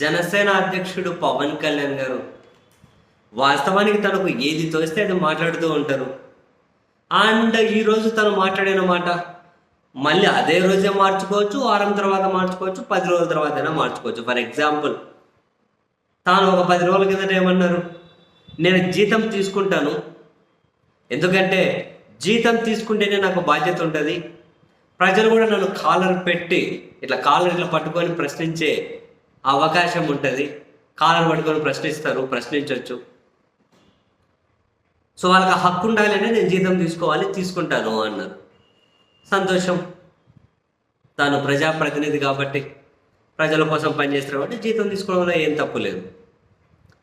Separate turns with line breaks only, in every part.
జనసేన అధ్యక్షుడు పవన్ కళ్యాణ్ గారు వాస్తవానికి తనకు ఏది తోస్తే అది మాట్లాడుతూ ఉంటారు. అండ్ ఈరోజు తను మాట్లాడిన మాట మళ్ళీ అదే రోజే మార్చుకోవచ్చు వారం తర్వాత మార్చుకోవచ్చు పది రోజుల తర్వాత అయినా మార్చుకోవచ్చు. ఫర్ ఎగ్జాంపుల్ తాను ఒక పది రోజుల కిందట ఏమన్నారు? నేను జీతం తీసుకుంటాను. ఎందుకంటే జీతం తీసుకుంటేనే నాకు బాధ్యత ఉంటుంది. ప్రజలు కూడా నన్ను కాలర్ పెట్టి ఇట్లా కాలర్ ఇట్లా పట్టుకొని ప్రశ్నించే అవకాశం ఉంటుంది. కాలం పట్టుకొని ప్రశ్నిస్తారు ప్రశ్నించవచ్చు సో వాళ్ళకి ఆ హక్కు ఉండాలంటే నేను జీతం తీసుకోవాలి తీసుకుంటాను అన్నారు. సంతోషం. తాను ప్రజాప్రతినిధి కాబట్టి ప్రజల కోసం పనిచేస్తారు కాబట్టి జీతం తీసుకోవడంలో ఏం తప్పు లేదు.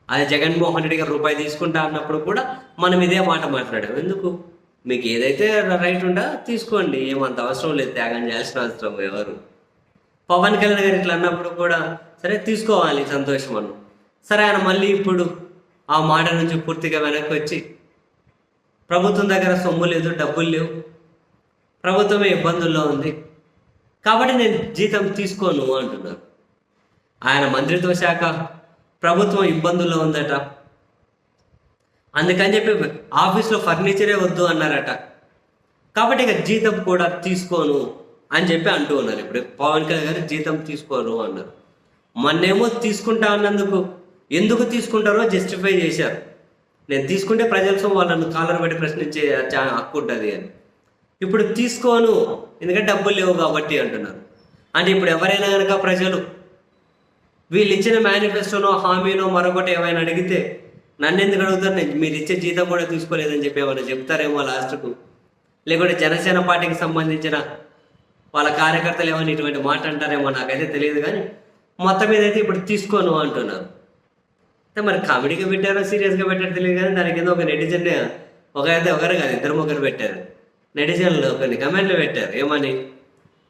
అదే జగన్మోహన్ రెడ్డి గారు రూపాయి తీసుకుంటా అన్నప్పుడు కూడా మనం ఇదే మాట మాట్లాడాం. ఎందుకు? మీకు ఏదైతే రైట్ ఉందా తీసుకోండి ఏమంత అవసరం లేదు త్యాగం చేయాల్సిన అవసరం ఎవరు? పవన్ కళ్యాణ్ గారు ఇట్లా అన్నప్పుడు కూడా సరే తీసుకోవాలి సంతోషం అన్న. సరే ఆయన మళ్ళీ ఇప్పుడు ఆ మాట నుంచి పూర్తిగా వెనక్కి వచ్చి ప్రభుత్వం దగ్గర సొమ్ము లేదు డబ్బులు లేవు. ప్రభుత్వమే ఇబ్బందుల్లో ఉంది. కాబట్టి నేను జీతం తీసుకోను అంటున్నారు. ఆయన మంత్రిత్వ శాఖ ప్రభుత్వం ఇబ్బందుల్లో ఉందట. అందుకని చెప్పి ఆఫీస్లో ఫర్నిచరే వద్దు అన్నారట. కాబట్టి ఇక జీతం కూడా తీసుకోను అని చెప్పి అంటూ ఉన్నారు. ఇప్పుడు పవన్ కళ్యాణ్ గారు జీతం తీసుకోరు అన్నారు. మొన్నేమో తీసుకుంటా అన్నందుకు. ఎందుకు తీసుకుంటారో జస్టిఫై చేశారు. నేను తీసుకుంటే ప్రజల వాళ్ళు వాళ్ళను కాలర్ పెట్టి ప్రశ్నించే హక్కు ఉంటుంది అని. ఇప్పుడు తీసుకోను ఎందుకంటే డబ్బులు లేవు కాబట్టి అంటున్నారు. అంటే ఇప్పుడు ఎవరైనా కనుక ప్రజలు వీళ్ళు ఇచ్చిన మేనిఫెస్టోనో హామీనో మరొకటి ఏమైనా అడిగితే నన్ను ఎందుకు అడుగుతారు? నేను మీరు ఇచ్చే జీతం కూడా తీసుకోలేదని చెప్పి ఏమైనా చెప్తారేమో లాస్ట్కు. లేకుంటే జనసేన పార్టీకి సంబంధించిన వాళ్ళ కార్యకర్తలు ఏమైనా ఇటువంటి మాట అంటారేమో నాకైతే తెలియదు కానీ మొత్తం మీద అయితే ఇప్పుడు తీసుకోను అంటున్నారు. అంటే మరి కామెడీగా పెట్టారో సీరియస్గా పెట్టారో తెలియదు కానీ దాని కింద ఒక నెటిజన్ ఒక అయితే ఒకరు కాదు ఇద్దరు ముగ్గురు పెట్టారు. నెటిజన్లు కొన్ని కమెంట్లు పెట్టారు. ఏమని?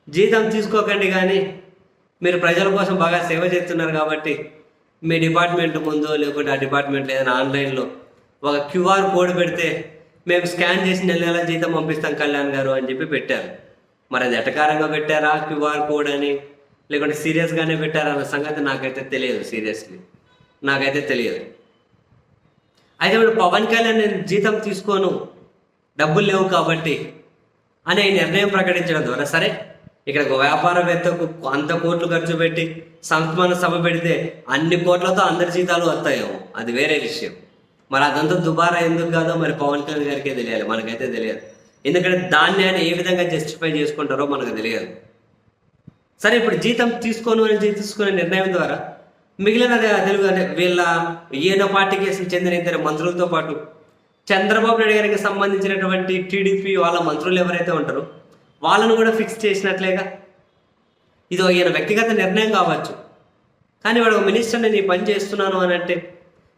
జీతం తీసుకోకండి కానీ మీరు ప్రజల కోసం బాగా సేవ చేస్తున్నారు కాబట్టి మీ డిపార్ట్మెంట్ ముందు లేకుంటే ఆ డిపార్ట్మెంట్ ఏదైనా ఆన్లైన్లో ఒక క్యూఆర్ కోడ్ పెడితే మేము స్కాన్ చేసి నెల నెల జీతం పంపిస్తాం కళ్యాణ్ గారు అని చెప్పి పెట్టారు. మరి అది ఎటకారంగా పెట్టారా క్యూఆర్ కోడ్ అని? లేకుంటే సీరియస్గానే పెట్టారన్న సంగతి నాకైతే తెలియదు సీరియస్లీ నాకైతే తెలియదు. అయితే ఇప్పుడు పవన్ కళ్యాణ్ నేను జీతం తీసుకోను డబ్బులు లేవు కాబట్టి అనే నిర్ణయం ప్రకటించడం ద్వారా సరే ఇక్కడ ఒక వ్యాపారవేత్తకు అంత కోట్లు ఖర్చు పెట్టి సంస్మరణ సభ పెడితే అన్ని కోట్లతో అందరి జీతాలు వస్తాయేమో అది వేరే విషయం. మరి అదంతా దుబారా ఎందుకు కాదో మరి పవన్ కళ్యాణ్ గారికే తెలియాలి మనకైతే తెలియదు. ఎందుకంటే దాన్ని ఆయన ఏ విధంగా జస్టిఫై చేసుకుంటారో మనకు తెలియదు. సరే ఇప్పుడు జీతం తీసుకోను అని తీసుకునే నిర్ణయం ద్వారా మిగిలిన తెలుగు అంటే వీళ్ళ ఏదో పార్టీకి చెందిన ఇద్దరు మంత్రులతో పాటు చంద్రబాబు నాయుడు గారికి సంబంధించినటువంటి టీడీపీ వాళ్ళ మంత్రులు ఎవరైతే ఉంటారో వాళ్ళను కూడా ఫిక్స్ చేసినట్లేగా? ఇది ఈయన వ్యక్తిగత నిర్ణయం కావచ్చు. కానీ వాడు ఒక మినిస్టర్ నేను ఈ పని చేస్తున్నాను అని అంటే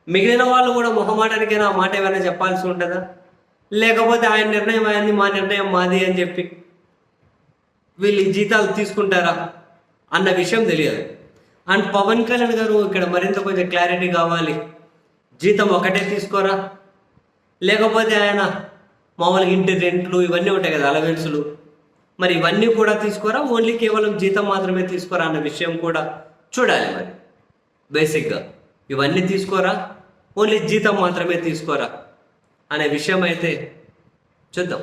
మిగిలిన వాళ్ళు కూడా మొహమాటానికైనా ఆ మాట ఏమైనా చెప్పాల్సి ఉంటుందా? లేకపోతే ఆయన నిర్ణయం అయింది మా నిర్ణయం మాది అని చెప్పి వీళ్ళు ఈ జీతాలు తీసుకుంటారా అన్న విషయం తెలియదు. అండ్ పవన్ కళ్యాణ్ గారు ఇక్కడ మరింత కొంచెం క్లారిటీ కావాలి. జీతం ఒకటే తీసుకోరా? లేకపోతే ఆయన మామూలుగా ఇంటి రెంట్లు ఇవన్నీ ఉంటాయి కదా అలవెన్సులు మరి ఇవన్నీ కూడా తీసుకోరా? ఓన్లీ కేవలం జీతం మాత్రమే తీసుకోరా అన్న విషయం కూడా చూడాలి మరి. బేసిక్గా ఇవన్నీ తీసుకోరా? ఓన్లీ జీతం మాత్రమే తీసుకోరా? అనే విషయం అయితే చూద్దాం.